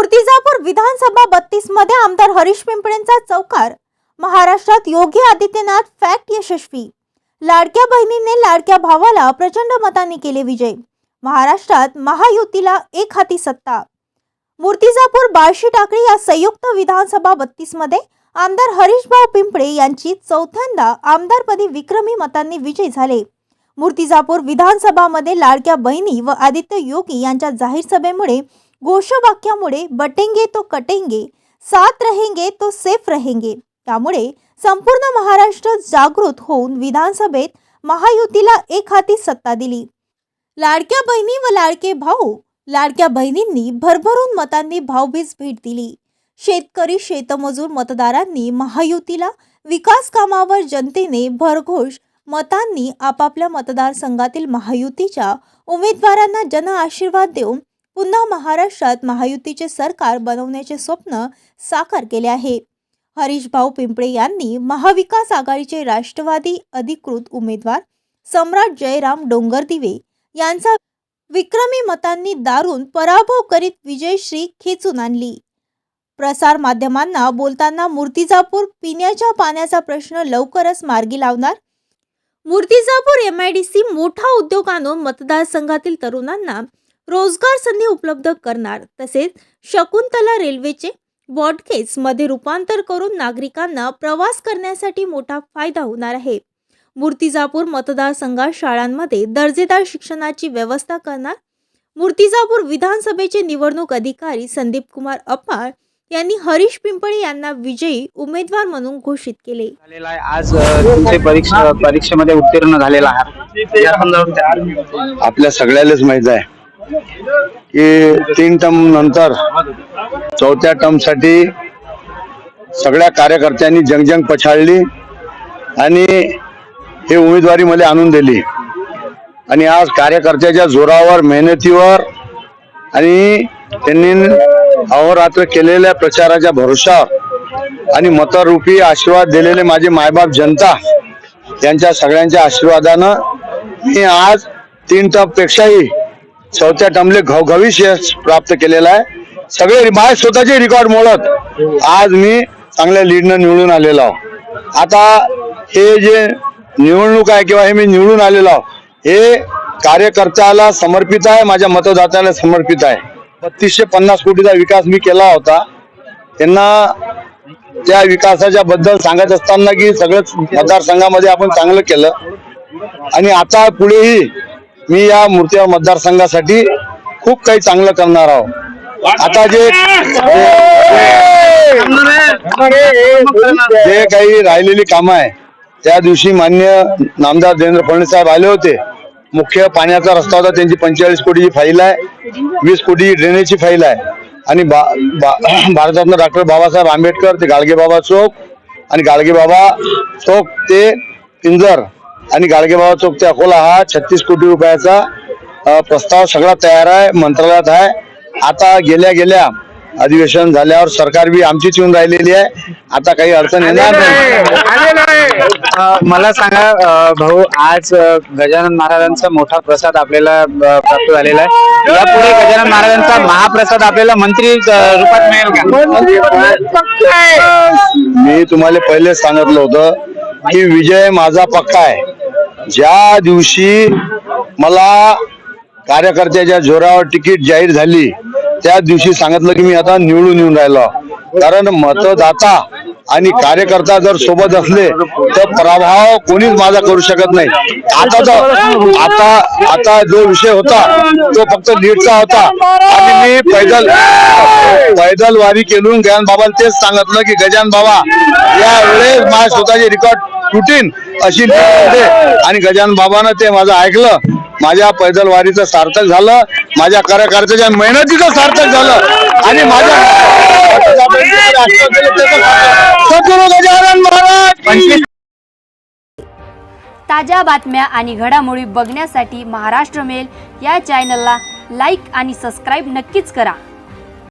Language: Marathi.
मूर्तिजापूर विधानसभा बत्तीसमध्ये आमदार हरीश पिंपळेंचा चौकार. महाराष्ट्रात योगी आदित्यनाथ फॅक्ट यशस्वी. लाडक्या बहिणीने लाडक्या भावाला प्रचंड मताने केले विजय. महाराष्ट्रात महायुतीला एक हाती सत्ता. मूर्तिजापूर बाळशी टाकळी या संयुक्त विधानसभा बत्तीसमध्ये आमदार हरीशभाऊ पिंपळे यांची चौथ्यांदा आमदारपदी विक्रमी मतांनी विजय झाले. मूर्तिजापूर विधानसभामध्ये लाडक्या बहिणी व आदित्य योगी यांच्या जाहीर सभेमुळे घोषवाक्यामुळे बटेंगे तो कटेंगे साथ रहेंगे तो सेफ रहेंगे. त्यामुळे संपूर्ण महाराष्ट्र जागृत होऊन विधानसभेत महायुतीला एक हाती सत्ता दिली. लाडक्या बहिणी व लाडके भाऊ लाडक्या बहिणींनी भरभरून मतांनी भाऊबीज भेट दिली. शेतकरी शेतमजूर मतदारांनी महायुतीला विकास कामावर जनतेने भरघोष मतांनी आपापल्या मतदारसंघातील महायुतीच्या उमेदवारांना जन आशीर्वाद देऊन पुन्हा महाराष्ट्रात महायुतीचे सरकार बनवण्याचे स्वप्न साकार केले आहे. हरीश भाऊ पिंपळे यांनी महाविकास आघाडीचे राष्ट्रवादी अधिकृत उमेदवार सम्राट जयराम डोंगरदिवे यांचा विक्रमी मतांनी दारून पराभव करीत विजयश्री खेचून आणली. प्रसार माध्यमांना बोलताना मूर्तिजापूर पिण्याच्या पाण्याचा प्रश्न लवकरच मार्गी लावणार. Murtizapur M I D C मोठा उद्योग आणून मतदारसंघातील तरुणांना रोजगार संधी उपलब्ध करणार तसेच शकुंतला रेल्वेचे बॉडकेजमध्ये रूपांतर करून नागरिकांना प्रवास करण्यासाठी मोठा फायदा होणार आहे. मूर्तिजापूर मतदारसंघात शाळांमध्ये दर्जेदार शिक्षणाची व्यवस्था करणार मूर्तिजापूर विधानसभेचे निवडणूक अधिकारी संदीप कुमार अपार यांनी हरीश पिंपळे यांना विजयी उमेदवार म्हणून घोषित केले. झालेला आहे. आज अ, तुमचे परीक्षा परीक्षेमध्ये उत्तीर्ण झालेला आहात. या संदर्भात आपल्या सगळ्यालाच माहीत आहे. की तीन टर्म नंतर चौथ्या टर्मसाठी सगळ्या कार्यकर्त्यांनी जंगजंग पछाडली आणि हे उमेदवारी मला आणून दिली. आणि आज कार्यकर्त्याच्या जोरावर मेहनतीवर आणि त्यांनी अहोरात्र केलेल्या प्रचाराच्या भरोशावर आणि मतरूपी आशीर्वाद दिलेले माझे मायबाप जनता यांच्या सगळ्यांच्या आशीर्वादानं मी आज तीन टप पेक्षाही चौथ्या टर्मले घवघवीस यश प्राप्त केलेलं आहे. सगळे माझे स्वतःचे रेकॉर्ड मोडत आज मी चांगल्या लीडनं निवडून आलेलो आहो. आता हे जे निवडणूक आहे किंवा हे मी निवडून आलेलो आहो हे कार्यकर्त्याला समर्पित आहे माझ्या मतदात्याला समर्पित आहे. बत्तीसशे पन्नास कोटीचा विकास मी केला होता. त्यांना त्या विकासाच्या बद्दल सांगत असताना की सगळंच मतदारसंघामध्ये आपण चांगलं केलं. आणि आता पुढेही मी या मूर्त्या मतदारसंघासाठी खूप काही चांगलं करणार आहोत आता जे जे- काही राहिलेली कामं आहे त्या दिवशी मान्य नामदार देवेंद्र फडणवीस साहेब आले होते. मुख्य पाण्याचा रस्ता होता त्यांची पंचेचाळीस कोटीची फाईल आहे वीस कोटी ड्रेनेजची फाईल आहे. आणि बा, बा, भारतरत्न डॉक्टर बाबासाहेब आंबेडकर ते गाडगेबाबा चौक आणि गाडगेबाबा चौक ते पिंजर आणि गाडगे बाबा चौक ते अकोला हा छत्तीस कोटी रुपयाचा प्रस्ताव सगळा तयार आहे मंत्रालयात आहे. आता गेल्या गेल्या अधिवेशन झाल्यावर सरकार बी आमचीच येऊन राहिलेली आहे. आता काही अडचण येणार नाही. मला सांगा भाऊ आज गजानन महाराजांचा मोठा प्रसाद आपल्याला प्राप्त झालेला आहे. यापुढे गजानन महाराजांचा महाप्रसाद आपल्याला मंत्री रूपात मिळेल का? मी तुम्हाला पहिलेच सांगितलं होतं की विजय माझा पक्का आहे. ज्या दिवशी मला कार्यकर्त्याच्या जोरावर तिकीट जाहीर झाली त्या दिवशी सांगितलं की मी आता निवडून येऊन राहिलो. कारण मतदाता आणि कार्यकर्ता जर सोबत असले तर प्रभाव कोणीच माझा करू शकत नाही. आता तर आता आता जो विषय होता तो फक्त नीटचा होता. आणि मी पैदल पैदल वारी केलून गजान बाबा तेच सांगितलं की गजान बाबा या वेळेस माझ्या स्वतःचे रेकॉर्ड तुटीन अशी आणि गजान बाबानं ते माझं ऐकलं. माझ्या पैदल वारीचं सार्थक झालं. माझ्या कार्यकर्त्याच्या मेहनतीचं सार्थक झालं. आणि माझ्या ताज्या बातम्या आणि घडामोडी बघण्यासाठी महाराष्ट्र मेल या चॅनलला लाईक आणि सबस्क्राईब नक्कीच करा.